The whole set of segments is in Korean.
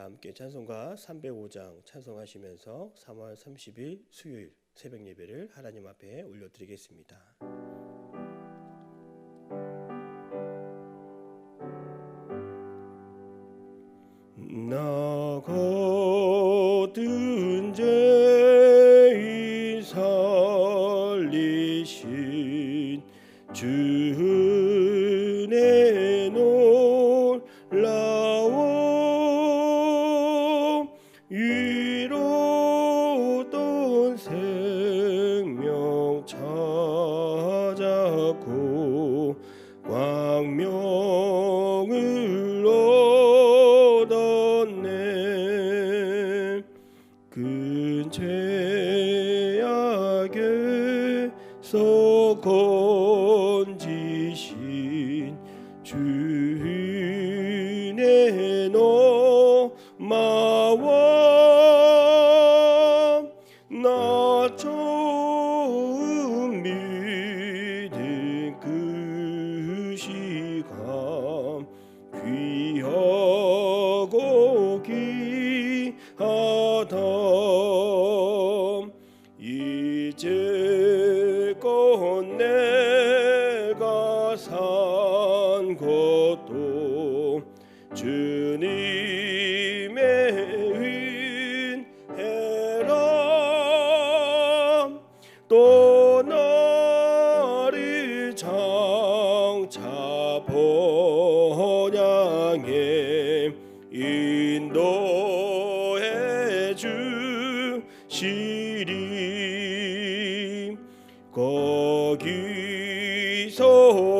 다 함께 찬송가 305장 찬송하시면서 3월 30일 수요일 새벽 예배를 하나님 앞에 올려드리겠습니다. 찾았고 광명 귀하 거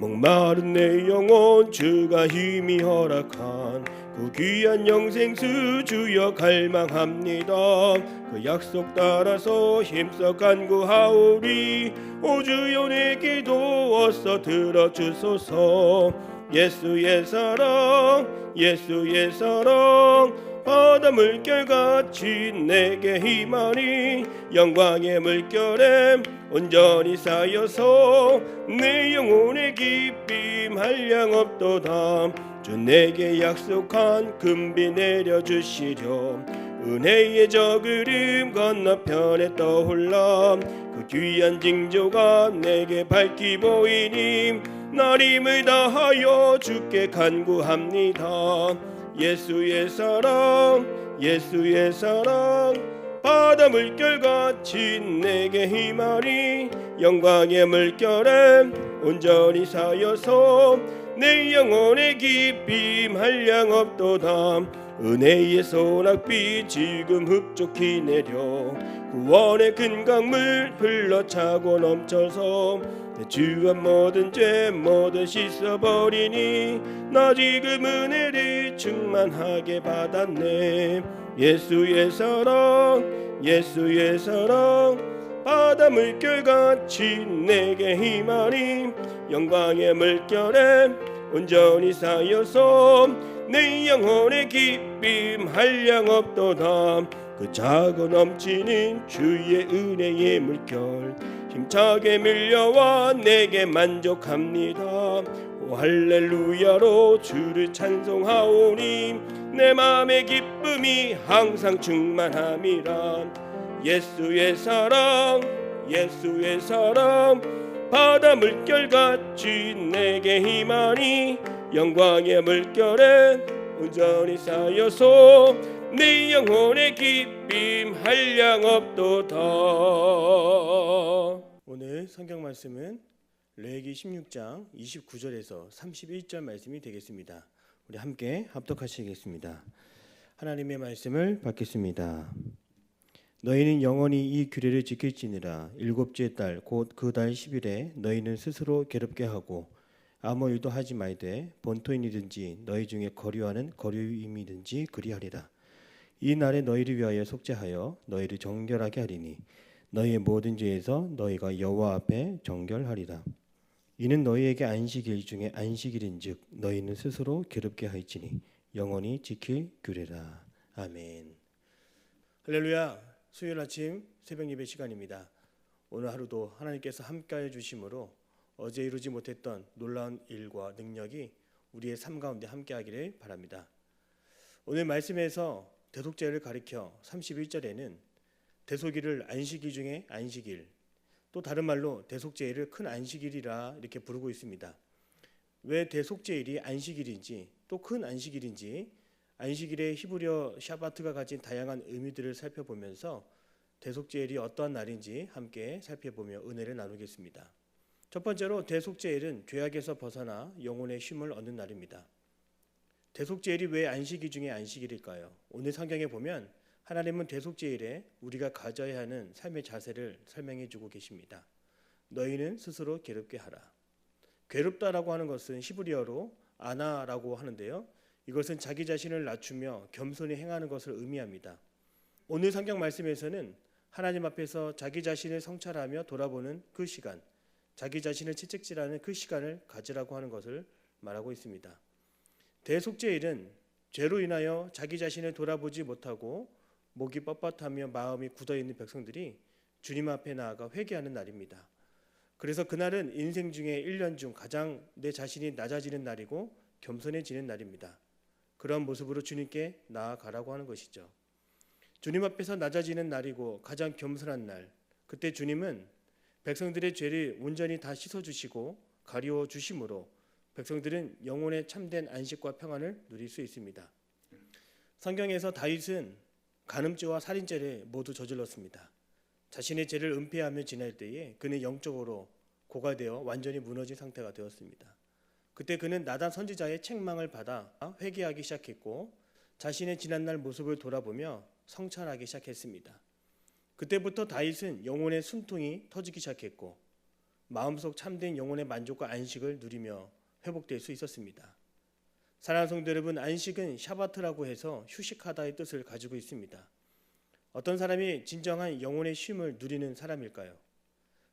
목마른 내 영혼 주가 힘이 허락한 그 귀한 영생수 주여 갈망합니다. 그 약속 따라서 힘써 간구하오리. 오 주여 내 기도 어서 들어주소서. 예수의 사랑 예수의 사랑 바다 물결같이 내게 희망이 영광의 물결에 온전히 쌓여서 내 영혼의 기쁨 한량 없도다. 주 내게 약속한 금비 내려주시려. 은혜의 저 그림 건너편에 떠올라. 그 귀한 징조가 내게 밝히 보이니 날 힘을 다하여 주께 간구합니다 예수의 사랑 예수의 사랑. 바다 물결같이 내게 희망이 영광의 물결에 온전히 쌓여서 내 영혼의 기쁨 한량 없도다. 은혜의 소낙비 지금 흡족히 내려 구원의 큰 강물 흘러차고 넘쳐서 내 주한 모든 죄 모두 씻어버리니 나 지금 은혜를 충만하게 받았네. 예수의 사랑 예수의 사랑. 바다 물결같이 내게 희망이 영광의 물결에 온전히 쌓여서 내 영혼의 기쁨 한량 없도다 그 차고 넘치는 주의 은혜의 물결 힘차게 밀려와 내게 만족합니다. 오 할렐루야로 주를 찬송하오니 내 마음의 기쁨이 항상 충만함이라. 예수의 사랑 예수의 사랑 바다 물결같이 내게 힘하니 영광의 물결에 온전히 쌓여서 내 영혼의 기쁨 한량 없도다 오늘 성경 말씀은 레기 16장 29절에서 31절 말씀이 되겠습니다. 우리 함께 합독하시겠습니다. 하나님의 말씀을 받겠습니다. 너희는 영원히 이 규례를 지킬지니라 일곱째 달 곧 그 달 10일에 너희는 스스로 괴롭게 하고 아무 일도 하지 말되 본토인이든지 너희 중에 거류하는 거류임이든지 그리하리라 이 날에 너희를 위하여 속죄하여 너희를 정결하게 하리니 너희의 모든 죄에서 너희가 여호와 앞에 정결하리라 이는 너희에게 안식일 중에 안식일인즉 너희는 스스로 괴롭게 하였지니 영원히 지킬 규례라 아멘 할렐루야 수요일 아침 새벽 예배 시간입니다. 오늘 하루도 하나님께서 함께해 주심으로 어제 이루지 못했던 놀라운 일과 능력이 우리의 삶 가운데 함께하기를 바랍니다. 오늘 말씀에서 대속죄를 가리켜 31절에는 대속일을 안식일 중에 안식일 또 다른 말로 대속죄일을 큰 안식일이라 이렇게 부르고 있습니다. 왜 대속죄일이 안식일인지 또 큰 안식일인지 안식일의 히브리어 샤바트가 가진 다양한 의미들을 살펴보면서 대속죄일이 어떠한 날인지 함께 살펴보며 은혜를 나누겠습니다. 첫 번째로 대속죄일은 죄악에서 벗어나 영혼의 쉼을 얻는 날입니다. 대속죄일이 왜 안식일 중에 안식일일까요? 오늘 성경에 보면 하나님은 대속죄일에 우리가 가져야 하는 삶의 자세를 설명해 주고 계십니다. 너희는 스스로 괴롭게 하라. 괴롭다라고 하는 것은 히브리어로 아나라고 하는데요. 이것은 자기 자신을 낮추며 겸손히 행하는 것을 의미합니다. 오늘 성경 말씀에서는 하나님 앞에서 자기 자신을 성찰하며 돌아보는 그 시간, 자기 자신을 채찍질하는 그 시간을 가지라고 하는 것을 말하고 있습니다. 대속죄일은 죄로 인하여 자기 자신을 돌아보지 못하고 목이 뻣뻣하며 마음이 굳어 있는 백성들이 주님 앞에 나아가 회개하는 날입니다. 그래서 그날은 인생 중에 1년 중 가장 내 자신이 낮아지는 날이고 겸손해지는 날입니다. 그런 모습으로 주님께 나아가라고 하는 것이죠. 주님 앞에서 낮아지는 날이고 가장 겸손한 날. 그때 주님은 백성들의 죄를 온전히 다 씻어 주시고 가리워 주심으로 백성들은 영혼의 참된 안식과 평안을 누릴 수 있습니다. 성경에서 다윗은 간음죄와 살인죄를 모두 저질렀습니다. 자신의 죄를 은폐하며 지낼 때에 그는 영적으로 고갈되어 완전히 무너진 상태가 되었습니다. 그때 그는 나단 선지자의 책망을 받아 회개하기 시작했고 자신의 지난날 모습을 돌아보며 성찰하기 시작했습니다. 그때부터 다윗은 영혼의 숨통이 터지기 시작했고 마음속 참된 영혼의 만족과 안식을 누리며 회복될 수 있었습니다. 사랑하는 성도 여러분, 안식은 샤바트라고 해서 휴식하다의 뜻을 가지고 있습니다. 어떤 사람이 진정한 영혼의 쉼을 누리는 사람일까요?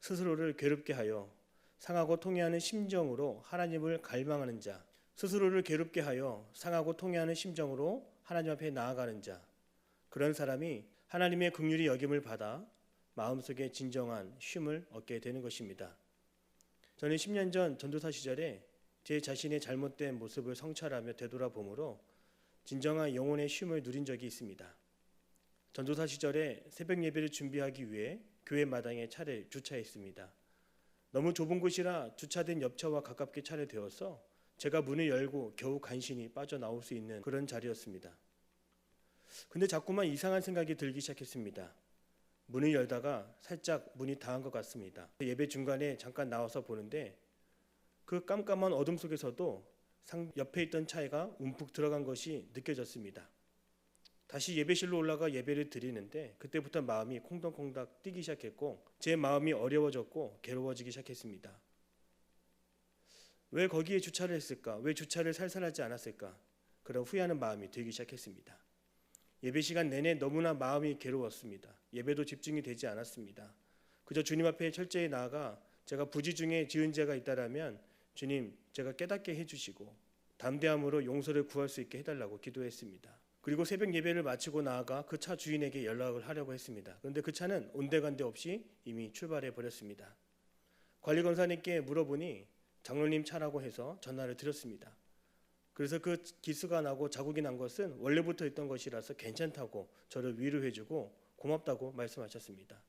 스스로를 괴롭게 하여 상하고 통해하는 심정으로 하나님을 갈망하는 자, 스스로를 괴롭게 하여 상하고 통해하는 심정으로 하나님 앞에 나아가는 자, 그런 사람이 하나님의 긍휼이 여김을 받아 마음속에 진정한 쉼을 얻게 되는 것입니다. 저는 10년 전 전도사 시절에 제 자신의 잘못된 모습을 성찰하며 되돌아보므로 진정한 영혼의 쉼을 누린 적이 있습니다. 전도사 시절에 새벽 예배를 준비하기 위해 교회 마당에 차를 주차했습니다. 너무 좁은 곳이라 주차된 옆차와 가깝게 차를 대어서 제가 문을 열고 겨우 간신히 빠져나올 수 있는 그런 자리였습니다. 근데 자꾸만 이상한 생각이 들기 시작했습니다. 문을 열다가 살짝 문이 닿은 것 같습니다. 예배 중간에 잠깐 나와서 보는데 그 깜깜한 어둠 속에서도 옆에 있던 차가 움푹 들어간 것이 느껴졌습니다. 다시 예배실로 올라가 예배를 드리는데 그때부터 마음이 콩닥콩닥 뛰기 시작했고 제 마음이 어려워졌고 괴로워지기 시작했습니다. 왜 거기에 주차를 했을까? 왜 주차를 살살하지 않았을까? 그런 후회하는 마음이 들기 시작했습니다. 예배 시간 내내 너무나 마음이 괴로웠습니다. 예배도 집중이 되지 않았습니다. 그저 주님 앞에 철저히 나아가 제가 부지 중에 지은 죄가 있다라면 주님 제가 깨닫게 해주시고 담대함으로 용서를 구할 수 있게 해달라고 기도했습니다. 그리고 새벽 예배를 마치고 나아가 그 차 주인에게 연락을 하려고 했습니다. 그런데 그 차는 온데간데 없이 이미 출발해 버렸습니다. 관리 검사님께 물어보니 장로님 차라고 해서 전화를 드렸습니다. 그래서 그 기스가 나고 자국이 난 것은 원래부터 있던 것이라서 괜찮다고 저를 위로해주고 고맙다고 말씀하셨습니다.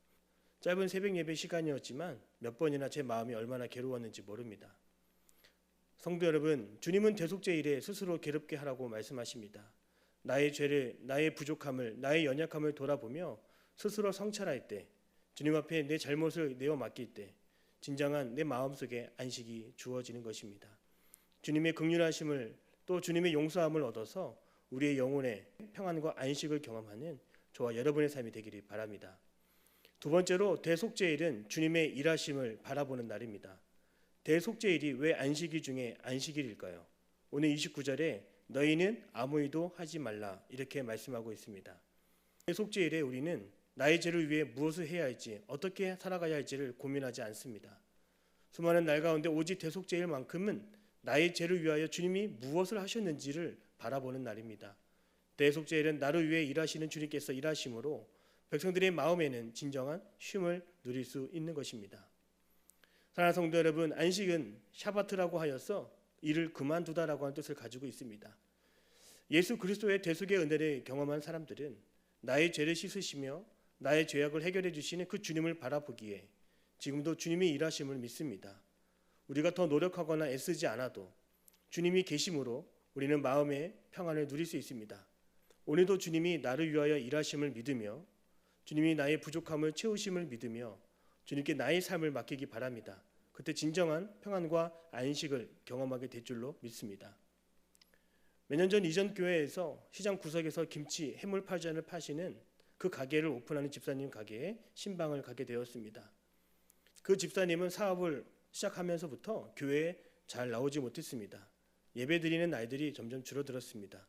짧은 새벽 예배 시간이었지만 몇 번이나 제 마음이 얼마나 괴로웠는지 모릅니다. 성도 여러분, 주님은 대속죄 일에 스스로 괴롭게 하라고 말씀하십니다. 나의 죄를, 나의 부족함을, 나의 연약함을 돌아보며 스스로 성찰할 때, 주님 앞에 내 잘못을 내어 맡길 때, 진정한 내 마음속에 안식이 주어지는 것입니다. 주님의 극률하심을 또 주님의 용서함을 얻어서 우리의 영혼의 평안과 안식을 경험하는 저와 여러분의 삶이 되기를 바랍니다. 두 번째로 대속죄일은 주님의 일하심을 바라보는 날입니다. 대속죄일이 왜 안식일 중에 안식일일까요? 오늘 29절에 너희는 아무 일도 하지 말라 이렇게 말씀하고 있습니다. 대속죄일에 우리는 나의 죄를 위해 무엇을 해야 할지 어떻게 살아가야 할지를 고민하지 않습니다. 수많은 날 가운데 오직 대속죄일만큼은 나의 죄를 위하여 주님이 무엇을 하셨는지를 바라보는 날입니다. 대속죄일은 나를 위해 일하시는 주님께서 일하심으로 백성들의 마음에는 진정한 쉼을 누릴 수 있는 것입니다. 사랑하는 성도 여러분, 안식은 샤바트라고 하여서 일을 그만두다라고 하는 뜻을 가지고 있습니다. 예수 그리스도의 대속의 은혜를 경험한 사람들은 나의 죄를 씻으시며 나의 죄악을 해결해 주시는 그 주님을 바라보기에 지금도 주님이 일하심을 믿습니다. 우리가 더 노력하거나 애쓰지 않아도 주님이 계심으로 우리는 마음의 평안을 누릴 수 있습니다. 오늘도 주님이 나를 위하여 일하심을 믿으며 주님이 나의 부족함을 채우심을 믿으며 주님께 나의 삶을 맡기기 바랍니다. 그때 진정한 평안과 안식을 경험하게 될 줄로 믿습니다. 몇 년 전 이전 교회에서 시장 구석에서 김치, 해물 파전을 파시는 그 가게를 오픈하는 집사님 가게에 신방을 가게 되었습니다. 그 집사님은 사업을 시작하면서부터 교회에 잘 나오지 못했습니다. 예배 드리는 날들이 점점 줄어들었습니다.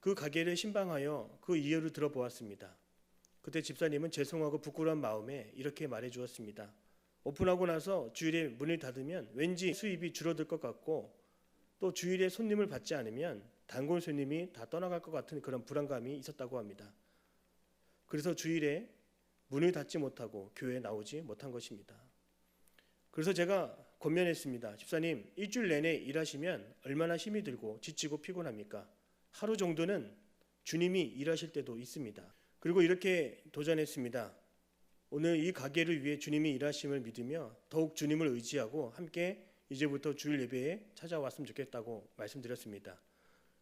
그 가게를 신방하여 그 이유를 들어보았습니다. 그때 집사님은 죄송하고 부끄러운 마음에 이렇게 말해 주었습니다. 오픈하고 나서 주일에 문을 닫으면 왠지 수입이 줄어들 것 같고 또 주일에 손님을 받지 않으면 단골 손님이 다 떠나갈 것 같은 그런 불안감이 있었다고 합니다. 그래서 주일에 문을 닫지 못하고 교회에 나오지 못한 것입니다. 그래서 제가 권면했습니다. 집사님, 일주일 내내 일하시면 얼마나 힘이 들고 지치고 피곤합니까? 하루 정도는 주님이 일하실 때도 있습니다. 그리고 이렇게 도전했습니다. 오늘 이 가게를 위해 주님이 일하심을 믿으며 더욱 주님을 의지하고 함께 이제부터 주일 예배에 찾아왔으면 좋겠다고 말씀드렸습니다.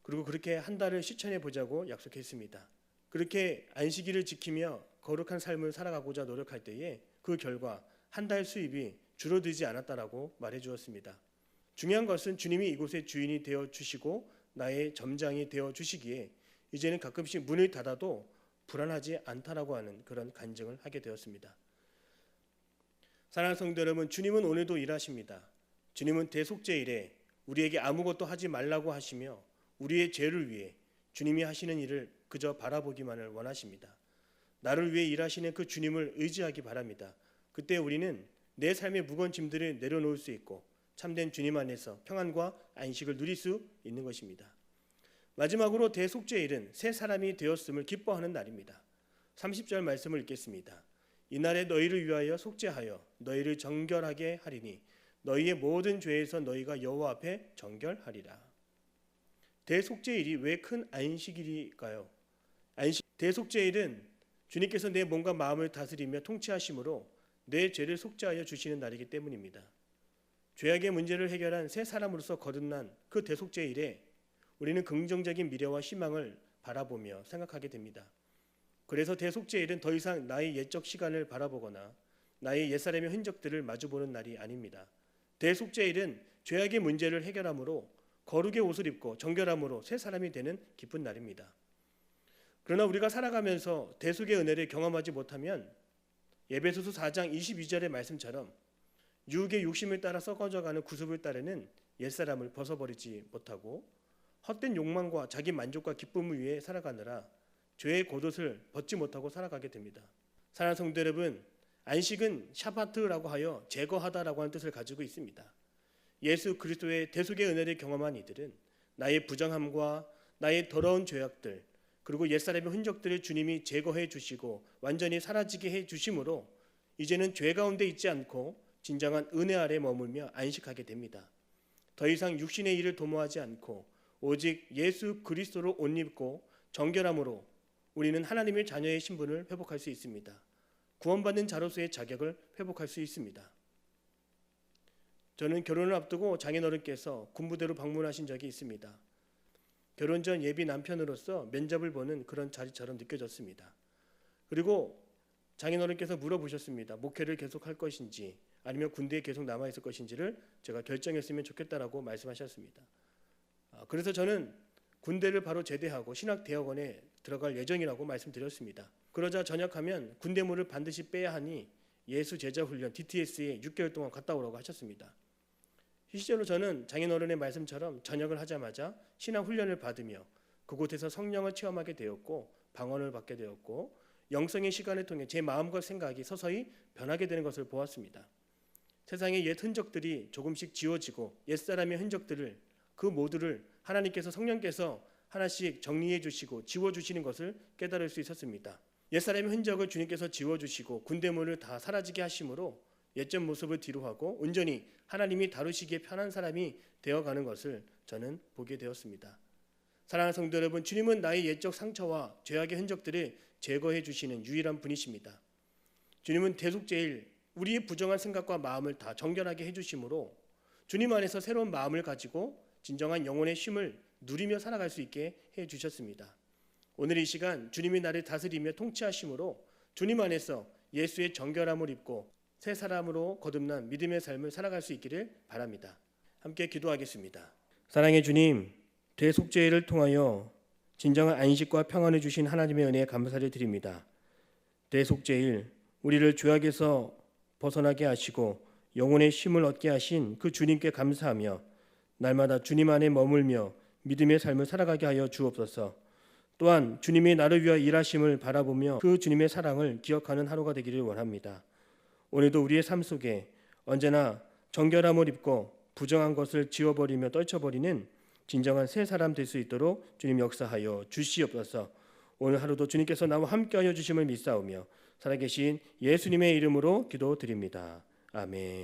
그리고 그렇게 한 달을 실천해 보자고 약속했습니다. 그렇게 안식일을 지키며 거룩한 삶을 살아가고자 노력할 때에 그 결과 한 달 수입이 줄어들지 않았다라고 말해 주었습니다. 중요한 것은 주님이 이곳의 주인이 되어 주시고 나의 점장이 되어 주시기에 이제는 가끔씩 문을 닫아도 불안하지 않다라고 하는 그런 간증을 하게 되었습니다. 사랑하는 성도 여러분, 주님은 오늘도 일하십니다. 주님은 대속죄일에 우리에게 아무것도 하지 말라고 하시며 우리의 죄를 위해 주님이 하시는 일을 그저 바라보기만을 원하십니다. 나를 위해 일하시는 그 주님을 의지하기 바랍니다. 그때 우리는 내 삶의 무거운 짐들을 내려놓을 수 있고 참된 주님 안에서 평안과 안식을 누릴 수 있는 것입니다. 마지막으로 대속죄일은 새 사람이 되었음을 기뻐하는 날입니다. 30절 말씀을 읽겠습니다. 이날에 너희를 위하여 속죄하여 너희를 정결하게 하리니 너희의 모든 죄에서 너희가 여호와 앞에 정결하리라. 대속죄일이 왜 큰 안식일일까요? 안식 대속죄일은 주님께서 내 몸과 마음을 다스리며 통치하심으로 내 죄를 속죄하여 주시는 날이기 때문입니다. 죄악의 문제를 해결한 새 사람으로서 거듭난 그 대속죄일에 우리는 긍정적인 미래와 희망을 바라보며 생각하게 됩니다. 그래서 대속죄일은 더 이상 나의 옛적 시간을 바라보거나 나의 옛사람의 흔적들을 마주보는 날이 아닙니다. 대속죄일은 죄악의 문제를 해결함으로 거룩의 옷을 입고 정결함으로 새 사람이 되는 기쁜 날입니다. 그러나 우리가 살아가면서 대속의 은혜를 경험하지 못하면 예배소서 4장 22절의 말씀처럼 육의 욕심을 따라 썩어져가는 구습을 따르는 옛사람을 벗어버리지 못하고 헛된 욕망과 자기 만족과 기쁨을 위해 살아가느라 죄의 겉옷을 벗지 못하고 살아가게 됩니다. 사랑하는 성도 여러분, 안식은 샤바트라고 하여 제거하다라고 하는 뜻을 가지고 있습니다. 예수 그리스도의 대속의 은혜를 경험한 이들은 나의 부정함과 나의 더러운 죄악들 그리고 옛사람의 흔적들을 주님이 제거해 주시고 완전히 사라지게 해 주심으로 이제는 죄 가운데 있지 않고 진정한 은혜 아래 머물며 안식하게 됩니다. 더 이상 육신의 일을 도모하지 않고 오직 예수 그리스도로 옷 입고 정결함으로 우리는 하나님의 자녀의 신분을 회복할 수 있습니다. 구원받는 자로서의 자격을 회복할 수 있습니다. 저는 결혼을 앞두고 장인어른께서 군부대로 방문하신 적이 있습니다. 결혼 전 예비 남편으로서 면접을 보는 그런 자리처럼 느껴졌습니다. 그리고 장인어른께서 물어보셨습니다. 목회를 계속할 것인지 아니면 군대에 계속 남아 있을 것인지를 제가 결정했으면 좋겠다라고 말씀하셨습니다. 아, 그래서 저는 군대를 바로 제대하고 신학대학원에 들어갈 예정이라고 말씀드렸습니다. 그러자 전역하면 군대물을 반드시 빼야 하니 예수 제자 훈련 DTS에 6개월 동안 갔다 오라고 하셨습니다. 실제로 저는 장인어른의 말씀처럼 전역을 하자마자 신앙 훈련을 받으며 그곳에서 성령을 체험하게 되었고 방언을 받게 되었고 영성의 시간을 통해 제 마음과 생각이 서서히 변하게 되는 것을 보았습니다. 세상의 옛 흔적들이 조금씩 지워지고 옛사람의 흔적들을 그 모두를 하나님께서 성령께서 하나씩 정리해 주시고 지워 주시는 것을 깨달을 수 있었습니다. 옛사람의 흔적을 주님께서 지워 주시고 군대물을 다 사라지게 하심으로 옛전 모습을 뒤로하고 온전히 하나님이 다루시기에 편한 사람이 되어 가는 것을 저는 보게 되었습니다. 사랑하는 성도 여러분, 주님은 나의 옛적 상처와 죄악의 흔적들을 제거해 주시는 유일한 분이십니다. 주님은 대속제일 우리의 부정한 생각과 마음을 다 정결하게 해주심으로 주님 안에서 새로운 마음을 가지고 진정한 영혼의 쉼을 누리며 살아갈 수 있게 해 주셨습니다. 오늘 이 시간 주님이 나를 다스리며 통치하심으로 주님 안에서 예수의 정결함을 입고 새 사람으로 거듭난 믿음의 삶을 살아갈 수 있기를 바랍니다. 함께 기도하겠습니다. 사랑의 주님, 대속죄를 통하여 진정한 안식과 평안을 주신 하나님의 은혜에 감사를 드립니다. 대속죄일 우리를 죄악에서 벗어나게 하시고 영혼의 쉼을 얻게 하신 그 주님께 감사하며 날마다 주님 안에 머물며 믿음의 삶을 살아가게 하여 주옵소서. 또한 주님이 나를 위하여 일하심을 바라보며 그 주님의 사랑을 기억하는 하루가 되기를 원합니다. 오늘도 우리의 삶 속에 언제나 정결함을 입고 부정한 것을 지워버리며 떨쳐버리는 진정한 새 사람 될 수 있도록 주님 역사하여 주시옵소서. 오늘 하루도 주님께서 나와 함께하여 주심을 믿사오며 살아계신 예수님의 이름으로 기도드립니다. 아멘.